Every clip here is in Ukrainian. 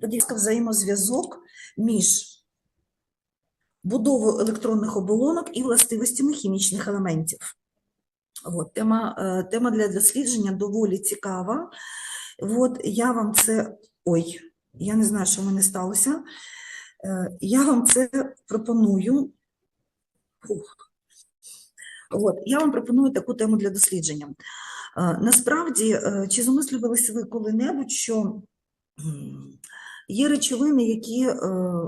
Тоді взаємозв'язок між будовою електронних оболонок і властивостями хімічних елементів. От, тема, е, тема для дослідження доволі цікава. От, я вам це. Ой, я не знаю, що в мене сталося. Е, Я вам це пропоную. Фух. От, я вам пропоную таку тему для дослідження. Е, Насправді, чи замислювалися ви коли-небудь, що є речовини, які, е,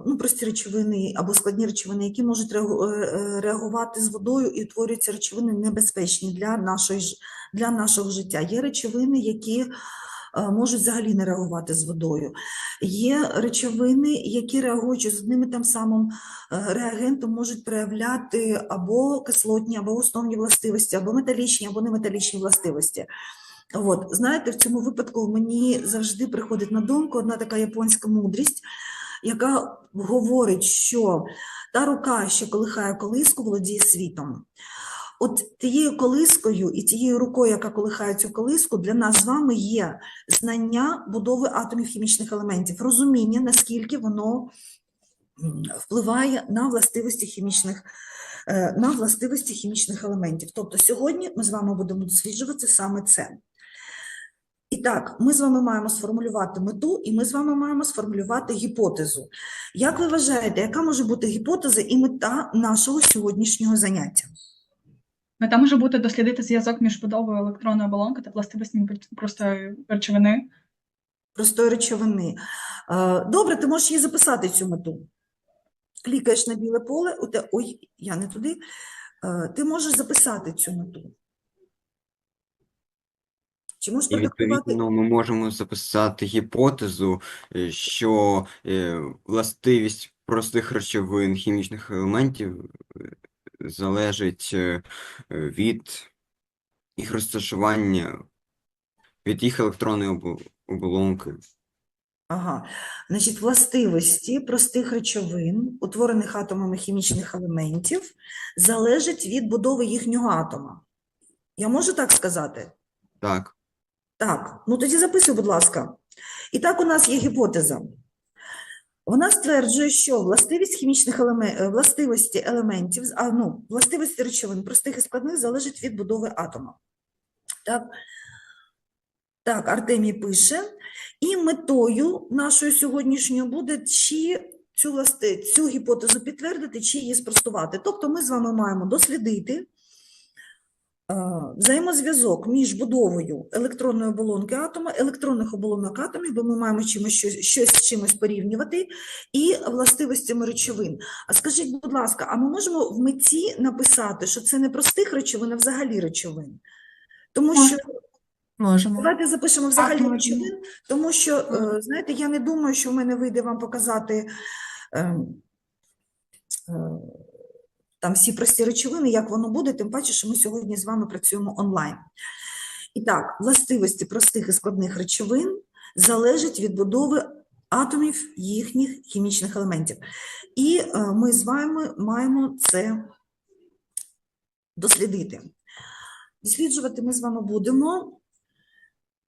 ну, прості речовини або складні речовини, які можуть е, е, реагувати з водою і утворюються речовини небезпечні для, нашої, для нашого життя. Є речовини, які можуть взагалі не реагувати з водою. Є речовини, які реагуючи з одним і тим самим реагентом, можуть проявляти або кислотні, або основні властивості, або металічні, або неметалічні властивості. От, знаєте, в цьому випадку мені завжди приходить на думку одна така японська мудрість, яка говорить, що та рука, що колихає колиску, володіє світом. От тією колискою і тією рукою, яка колихає цю колиску, для нас з вами є знання будови атомів хімічних елементів, розуміння, наскільки воно впливає на властивості хімічних, е, на властивості хімічних елементів. Тобто сьогодні ми з вами будемо досліджувати саме це. Так, ми з вами маємо сформулювати мету, і ми з вами маємо сформулювати гіпотезу. Як ви вважаєте, яка може бути гіпотеза і мета нашого сьогоднішнього заняття? Мета може бути дослідити зв'язок між будовою електронної оболонки та властивостями простої речовини. простої речовини. Е, Добре, ти можеш її записати цю мету. Клікаєш на біле поле, ой, я не туди. Е, Ти можеш записати цю мету. Чи можеш І продиктувати? відповідно ми можемо записати гіпотезу, е, що е, властивість простих речовин хімічних елементів е, залежить е, е, від їх розташування, від їх електронної обо- оболонки. Ага. Значить, властивості простих речовин, утворених атомами хімічних елементів, залежать від будови їхнього атома. Я можу так сказати? Так, Так, ну тоді записуй, будь ласка. І так у нас є гіпотеза. Вона стверджує, що властивість хімічних елементів, властивості елементів, а, ну, властивості речовин простих і складних залежить від будови атома. Так, так Артемій пише. І метою нашою сьогоднішньою буде чи цю, власти, цю гіпотезу підтвердити, чи її спростувати. Тобто ми з вами маємо дослідити е, взаємозв'язок між будовою електронної оболонки атома, електронних оболонок атомів, бо ми маємо чимось, щось, щось з чимось порівнювати, і властивостями речовин. А скажіть, будь ласка, а ми можемо в меті написати, що це не простих речовин, а взагалі речовин? Тому що Можемо. Давайте запишемо взагалі речовин, тому що, е, знаєте, я не думаю, що в мене вийде вам показати ем, е, там всі прості речовини, як воно буде, тим паче, що ми сьогодні з вами працюємо онлайн. І так, властивості простих і складних речовин залежать від будови атомів їхніх хімічних елементів. І е, ми з вами маємо це дослідити. Досліджувати ми з вами будемо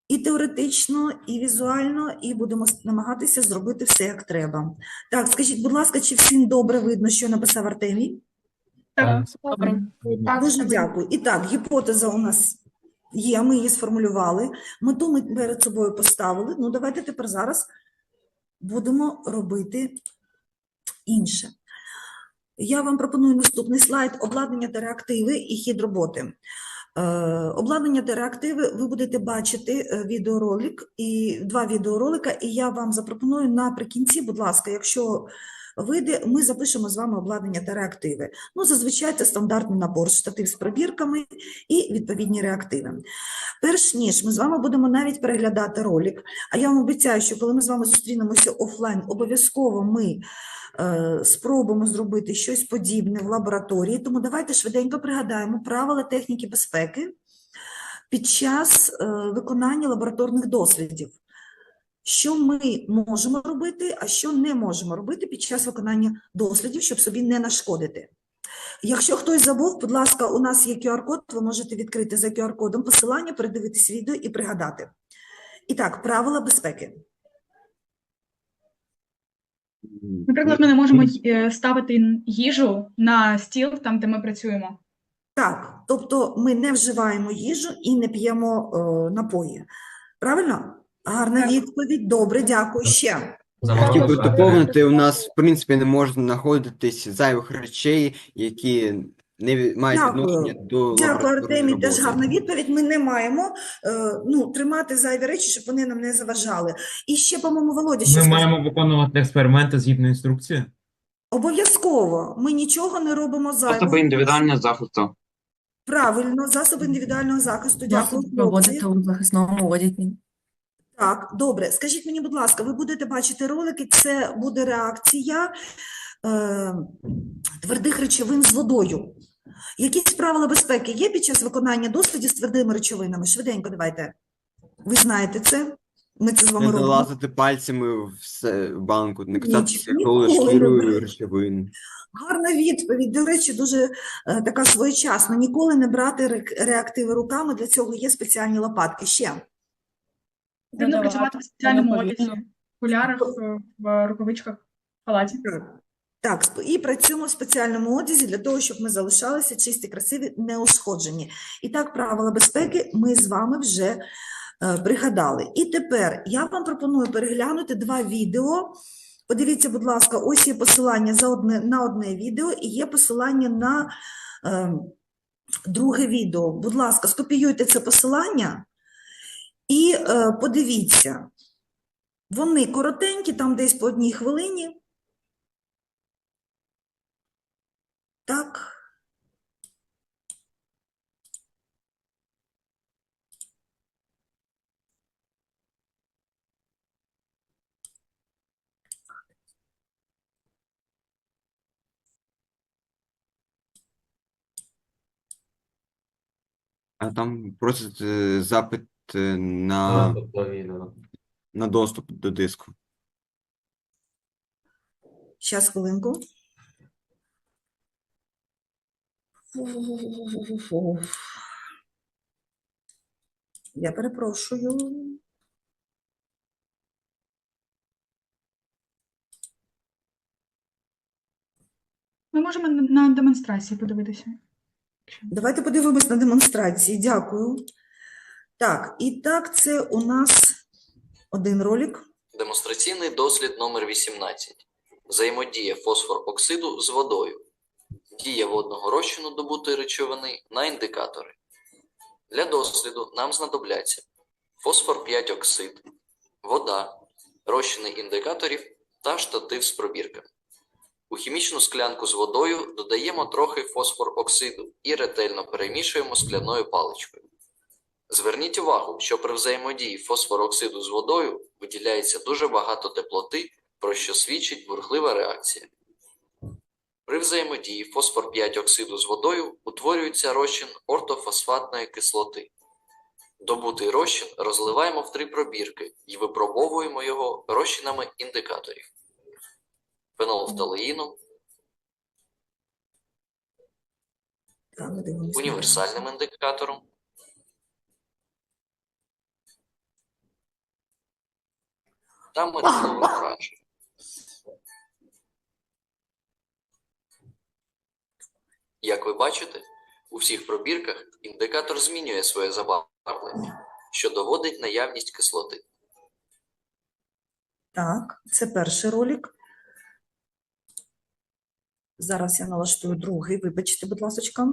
і теоретично, і візуально, і будемо намагатися зробити все як треба. Так, скажіть, будь ласка, чи всім добре видно, що написав Артемій? Так, Добре. Дуже дякую. І так, гіпотеза у нас є, ми її сформулювали. Мету ми перед собою поставили. Ну, давайте тепер зараз будемо робити інше. Я вам пропоную наступний слайд обладнання та реактиви і хід роботи. Е, Обладнання та реактиви ви будете бачити е, відеоролик і два відеоролика, і я вам запропоную наприкінці, будь ласка, якщо вийде, ми запишемо з вами обладнання та реактиви. Ну, зазвичай це стандартний набор штатив з пробірками і відповідні реактиви. Перш ніж ми з вами будемо навіть переглядати ролик, а я вам обіцяю, що коли ми з вами зустрінемося офлайн, обов'язково ми е, спробуємо зробити щось подібне в лабораторії. Тому давайте швиденько пригадаємо правила техніки безпеки під час е, виконання лабораторних дослідів. Що ми можемо робити, а що не можемо робити під час виконання дослідів, щоб собі не нашкодити. Якщо хтось забув, будь ласка, у нас є QR-код, ви можете відкрити за QR-кодом посилання, передивитись відео і пригадати. І так, правила безпеки. Наприклад, ми не можемо е, ставити їжу на стіл там, де ми працюємо. Так, тобто ми не вживаємо їжу і не п'ємо е, напої. Правильно? Гарна Так. відповідь. Добре, дякую. Ще. Хотів би доповнити, у нас, в принципі, не може знаходитись зайвих речей, які не мають Дякую. відношення до Дякую, Артемій. Теж гарна відповідь. Ми не маємо е, ну, тримати зайві речі, щоб вони нам не заважали. І ще, по-моєму, Володя, що Ми сказав. маємо виконувати експерименти згідно інструкції. Обов'язково. Ми нічого не робимо Засоби зайвого. індивідуального захисту. Правильно, засоби індивідуального захисту. Дякую, проводити у захисному одязі. Так, добре. Скажіть мені, будь ласка, ви будете бачити ролики, це буде реакція е, твердих речовин з водою. Якісь правила безпеки є під час виконання дослідів з твердими речовинами? Швиденько давайте. Ви знаєте це? Ми це з вами Не робимо. залазити пальцями в се- в банку, не шкірою робити. речовин. Гарна відповідь. До речі, дуже е, така своєчасна. Ніколи не брати рек- реактиви руками. Для цього є спеціальні лопатки. Ще. Потрібно працювати в спеціальному одязі, в окулярах, в рукавичках, в халаті. Так, і працюємо в спеціальному одязі для того, щоб ми залишалися чисті, красиві, неушкоджені. І так, правила безпеки ми з вами вже е, пригадали. І тепер я вам пропоную переглянути два відео. Подивіться, будь ласка, ось є посилання за одне, на одне відео і є посилання на е, друге відео. Будь ласка, скопіюйте це посилання і е, подивіться. Вони коротенькі, там десь по одній хвилині. Так. А там просить е, запит е, на, на доступ до диску. Щас, хвилинку. Фу-фу-фу-фу-фу-фу. Я перепрошую. Ми можемо на на демонстрації подивитися. Давайте подивимось на демонстрації. Дякую. Так, і так, це у нас один ролик. Демонстраційний дослід номер 18. Взаємодія фосфор-оксиду з водою. Дія водного розчину добутої речовини на індикатори. Для досліду нам знадобляться фосфор 5 оксид, вода, розчини індикаторів та штатив з пробірками. У хімічну склянку з водою додаємо трохи фосфор-оксиду і ретельно перемішуємо скляною паличкою. Зверніть увагу, що при взаємодії фосфороксиду з водою виділяється дуже багато теплоти, про що свідчить бурхлива реакція. При взаємодії фосфор 5 оксиду з водою утворюється розчин ортофосфатної кислоти. Добутий розчин розливаємо в три пробірки і випробовуємо його розчинами індикаторів фенолфталеїном, універсальним індикатором та метиловим оранжем. Як ви бачите, у всіх пробірках індикатор змінює своє забарвлення, що доводить наявність кислоти. Так, це перший ролик. Зараз я налаштую другий. Вибачте, будь ласка.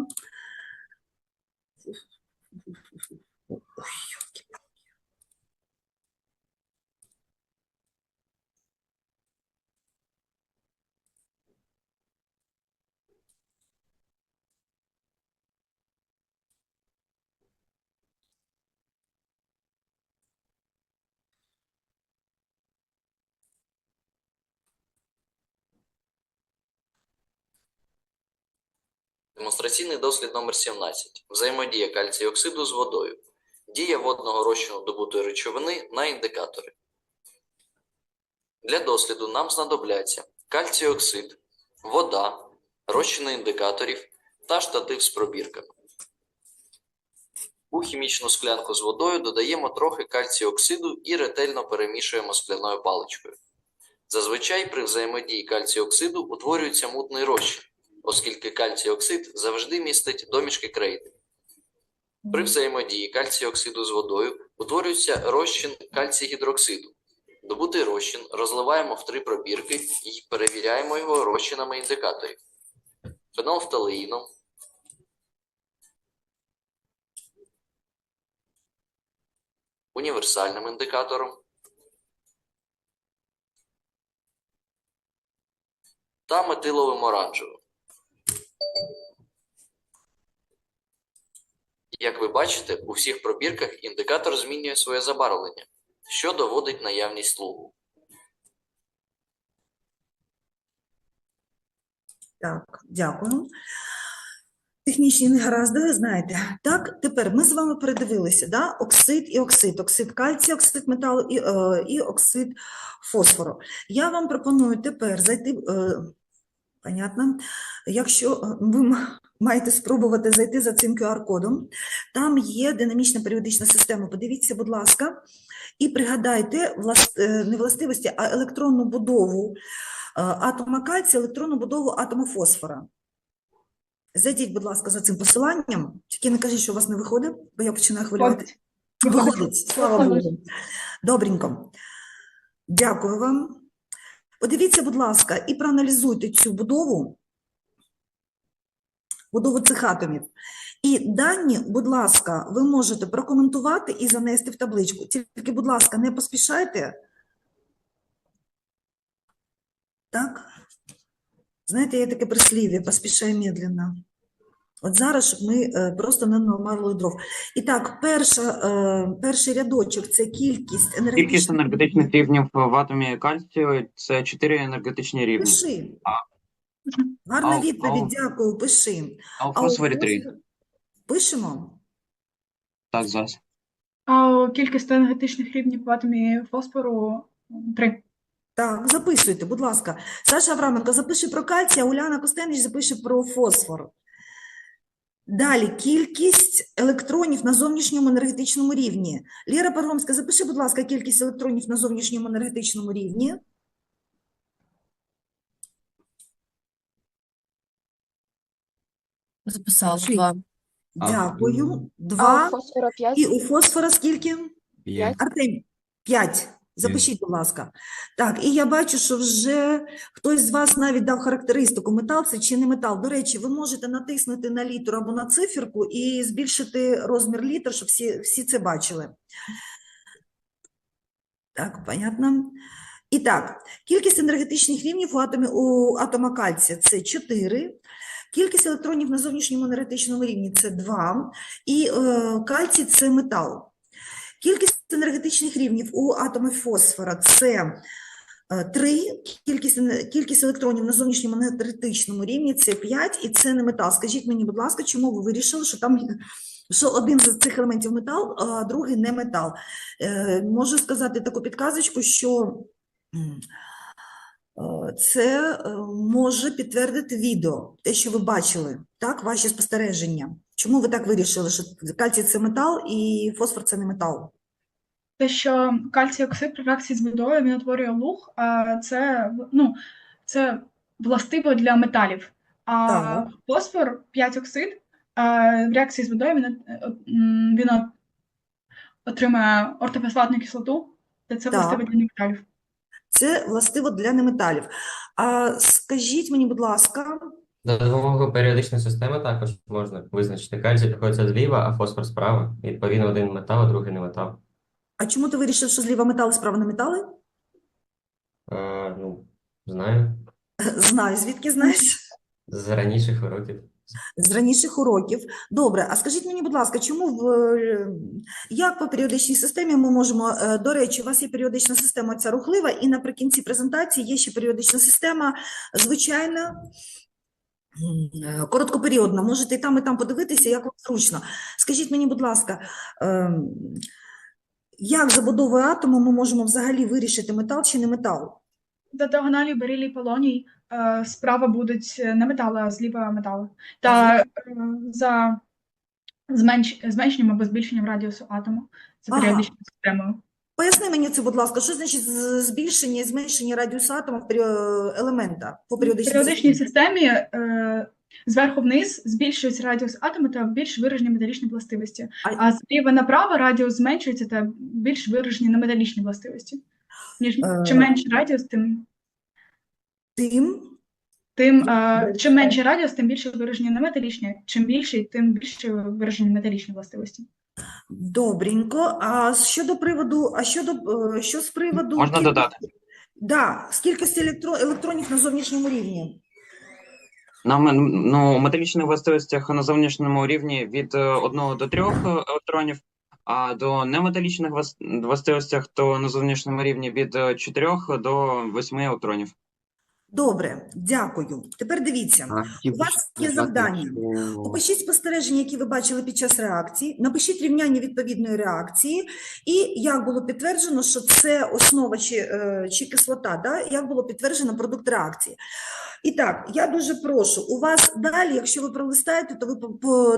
Демонстраційний дослід номер 17. Взаємодія кальцію оксиду з водою. Дія водного розчину добутої речовини на індикатори. Для досліду нам знадобляться кальцій оксид, вода, розчини індикаторів та штатив з пробірками. У хімічну склянку з водою додаємо трохи кальцію оксиду і ретельно перемішуємо скляною паличкою. Зазвичай при взаємодії кальцію оксиду утворюється мутний розчин, оскільки кальцій оксид завжди містить домішки крейди. При взаємодії кальцію оксиду з водою утворюється розчин кальцій гідроксиду. Добутий розчин розливаємо в три пробірки і перевіряємо його розчинами індикаторів. Фенолфталеїном, універсальним індикатором та метиловим оранжевим. Як ви бачите, у всіх пробірках індикатор змінює своє забарвлення, що доводить наявність лугу. Так, дякую. Технічні негаразди, ви знаєте. Так, тепер ми з вами передивилися, да? оксид і оксид, оксид кальцію, оксид металу і, е, і оксид фосфору. Я вам пропоную тепер зайти, е, понятно, якщо е, ви маєте спробувати зайти за цим QR-кодом, там є динамічна періодична система. Подивіться, будь ласка, і пригадайте е, не властивості, а електронну будову е, атома кальцію, електронну будову атома фосфора. Зайдіть, будь ласка, за цим посиланням. Тільки не кажіть, що у вас не виходить, бо я починаю хвилювати. Виходить, слава Богу. Добренько. Дякую вам. Подивіться, будь ласка, і проаналізуйте цю будову, будову цих атомів. І дані, будь ласка, ви можете прокоментувати і занести в табличку. Тільки, будь ласка, не поспішайте. Так? Знаєте, є таке прислів'я «поспішай медленно». От зараз, ми е, просто не наламали дров. І так, перша, е, перший рядочок – це кількість енергетичних Кількість енергетичних рівнів в атомі кальцію це 4 енергетичні рівні, Пиши. А. Гарна А відповідь, а дякую, пиши. а у фосфорі 3. Пишемо? Так, зараз. А кількість енергетичних рівнів в атомі фосфору 3. Так, записуйте, будь ласка. Саша Авраменко запише про кальцій, а Уляна Костенич запише про фосфор. Далі, кількість електронів на зовнішньому енергетичному рівні. Ліра Паргомська, запиши, будь ласка, кількість електронів на зовнішньому енергетичному рівні. Записала Шість. два. Дякую. м. А у Два. фосфора 5? І у фосфора скільки? П'ять. Артем, 5. Запишіть, будь ласка. Так, і я бачу, що вже хтось з вас навіть дав характеристику, метал це чи не метал. До речі, ви можете натиснути на літеру або на циферку і збільшити розмір літер, щоб всі, всі це бачили. Так, понятно. І так, кількість енергетичних рівнів у атомі у атома кальція це 4. Кількість електронів на зовнішньому енергетичному рівні це 2. І е, кальцій це метал. Кількість енергетичних рівнів у атомі фосфора це 3, кількість, кількість електронів на зовнішньому енергетичному рівні це 5, і це не метал. Скажіть мені, будь ласка, чому ви вирішили, що там що один з цих елементів метал, а другий не метал? Е, Можу сказати таку підказочку, що е, це е, може підтвердити відео, те, що ви бачили, так, ваші спостереження. Чому ви так вирішили, що кальцій це метал і фосфор це не метал? Те, що кальцій оксид при реакції з водою він утворює луг, а це, ну, це властиво для металів. А Так. фосфор 5 оксид, в реакції з водою він, він от- отримує ортофосфатну кислоту, та це Так. властиво для металів. Це властиво для неметалів. А скажіть мені, будь ласка, За допомогою періодичної системи також можна визначити. Кальцій знаходиться зліва, а фосфор справа. Відповідно, один метал, а другий не метал. а чому ти вирішив, що зліва метали, справа не метали? Е, ну, знаю, Знаю, звідки знаєш? з раніших уроків. З раніших уроків. Добре, а скажіть мені, будь ласка, чому в е, як по періодичній системі ми можемо, е, до речі, у вас є періодична система ця рухлива, і наприкінці презентації є ще періодична система звичайна. Е, можете і там, і там подивитися, як вам зручно. Скажіть мені, будь ласка, ем, як забудовою атому ми можемо взагалі вирішити метал чи не метал? За діагоналі берилій полоній е, справа будуть не метали, а зліва метали. Та е, за зменш... зменшенням або збільшенням радіусу атому за періодичною системою. Поясни мені це, будь ласка, що значить збільшення і зменшення радіусу атома в елемента по В періодичній періодичній системі? е, зверху вниз збільшується радіус атома та більш виражені металічні властивості, А- а зліва направо радіус зменшується та більш виражені неметалічні властивості. Ніж Е. чим менше радіус, тим Тим, Тим, е, чим менший радіус, тим більше виражені неметалічні, чим більший, тим більше виражені металічні властивості. Добренько. А щодо приводу, а щодо, е, що з приводу Можна кількості- додати? Да, з кількості електро, електронів на зовнішньому рівні. На ну, металічних властивостях на зовнішньому рівні від 1 до 3 електронів, а до неметалічних влас- властивостях то на зовнішньому рівні від 4 до 8 електронів. Добре, дякую. Тепер дивіться. А, У вас є завдання. що- Опишіть спостереження, які ви бачили під час реакції, напишіть рівняння відповідної реакції, і як було підтверджено, що це основа чи, е, чи кислота, да? як було підтверджено продукт реакції. І так, я дуже прошу, у вас далі, якщо ви пролистаєте, то ви,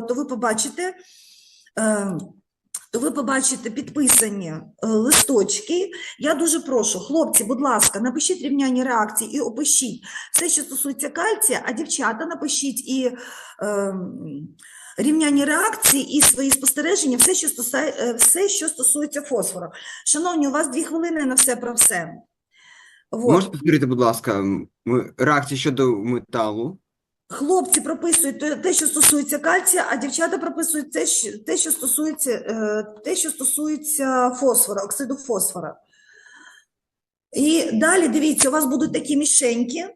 то ви побачите. Е, то ви побачите підписані е, листочки. Я дуже прошу, хлопці, будь ласка, напишіть рівняння реакції і опишіть все, що стосується кальція, а дівчата напишіть і е, рівняння реакції і свої спостереження, все, що стосує, е, все, що стосується фосфору. Шановні, у вас дві хвилини на все про все. Вот. Можете повторити, будь ласка, реакції щодо металу? Хлопці прописують те- що стосується кальція, а дівчата прописують те, що, те, що стосується, е, те, що стосується фосфора, оксиду фосфора. І далі дивіться, у вас будуть такі мішеньки,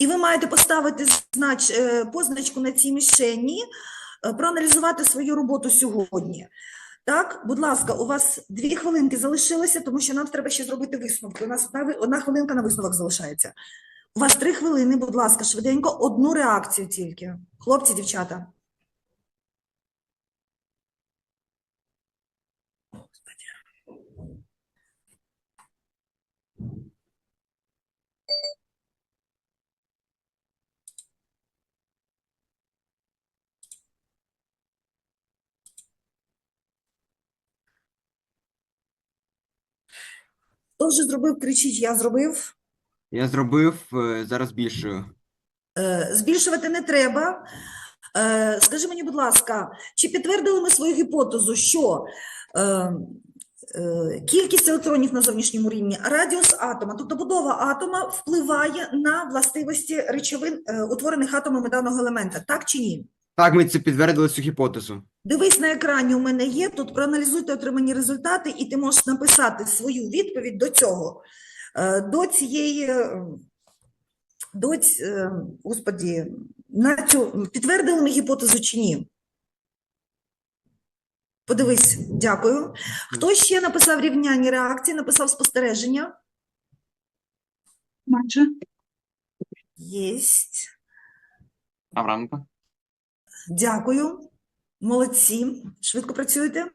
і ви маєте поставити знач, е, позначку на цій мішені, е, проаналізувати свою роботу сьогодні. Так, будь ласка, у вас дві хвилинки залишилося, тому що нам треба ще зробити висновки. У нас одна хвилинка на висновок залишається. У вас три хвилини, будь ласка, швиденько, одну реакцію тільки. Хлопці, дівчата. Хто вже зробив, кричіть, я зробив. Я зробив, е, зараз більшою. Е, Збільшувати не треба. Е, Скажи мені, будь ласка, чи підтвердили ми свою гіпотезу, що кількість електронів на зовнішньому рівні, радіус атома, тобто будова атома впливає на властивості речовин, утворених атомами даного елемента, так чи ні? Так, ми це підтвердили цю гіпотезу. Дивись на екрані, у мене є. Тут проаналізуйте отримані результати, і ти можеш написати свою відповідь до цього, до цієї, е, до, ць- е, господі, на цю, підтвердили ми гіпотезу чи ні? Подивись, дякую. Хто ще написав рівняння реакції, написав спостереження? Майже. Єсть. Авраменко. Дякую. Молодці. Швидко працюєте.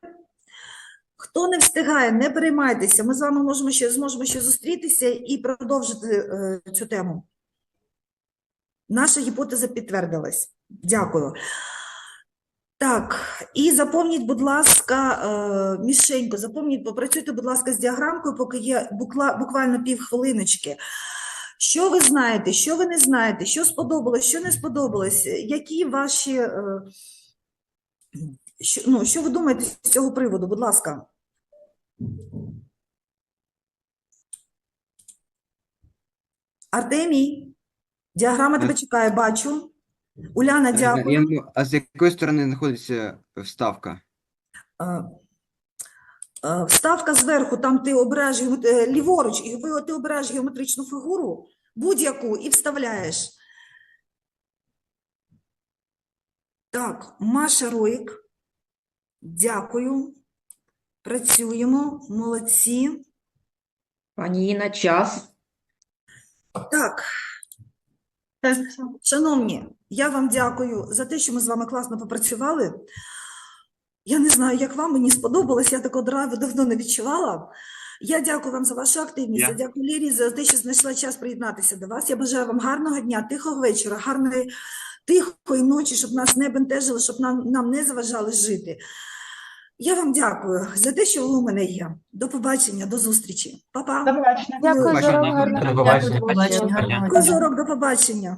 Хто не встигає, не переймайтеся. Ми з вами можемо ще, зможемо ще зустрітися і продовжити е, цю тему. Наша гіпотеза підтвердилась. Дякую. Так, і заповніть, будь ласка, е, мішенько, заповніть, попрацюйте, будь ласка, з діаграмкою, поки є букла, буквально півхвилиночки. Що ви знаєте, що ви не знаєте, що сподобалось, що не сподобалось, які ваші, е, що, ну, що ви думаєте з цього приводу, будь ласка. Артемій, діаграма тебе чекає, бачу. Уляна, Е, дякую. я не- А з якої сторони знаходиться вставка? Е, е, Вставка зверху, там ти обираєш е, ліворуч, і ви- ти обираєш геометричну фігуру, будь-яку, і вставляєш. Так, Маша Роїк. Дякую. Працюємо, молодці. Пані Інна, час. Так, Шановні, я вам дякую за те, що ми з вами класно попрацювали. Я не знаю, як вам, мені сподобалось, я такого драйву давно не відчувала. Я дякую вам за вашу активність, я Я. дякую Лірі за те, що знайшла час приєднатися до вас. Я бажаю вам гарного дня, тихого вечора, гарної тихої ночі, щоб нас не бентежили, щоб нам, нам не заважали жити. Я вам дякую за те, що ви у мене є. До побачення, до зустрічі. Па-па. До побачення. Дякую, Дякую, Зорок, гарного дня. дня. До побачення. До побачення. Козорок, до побачення.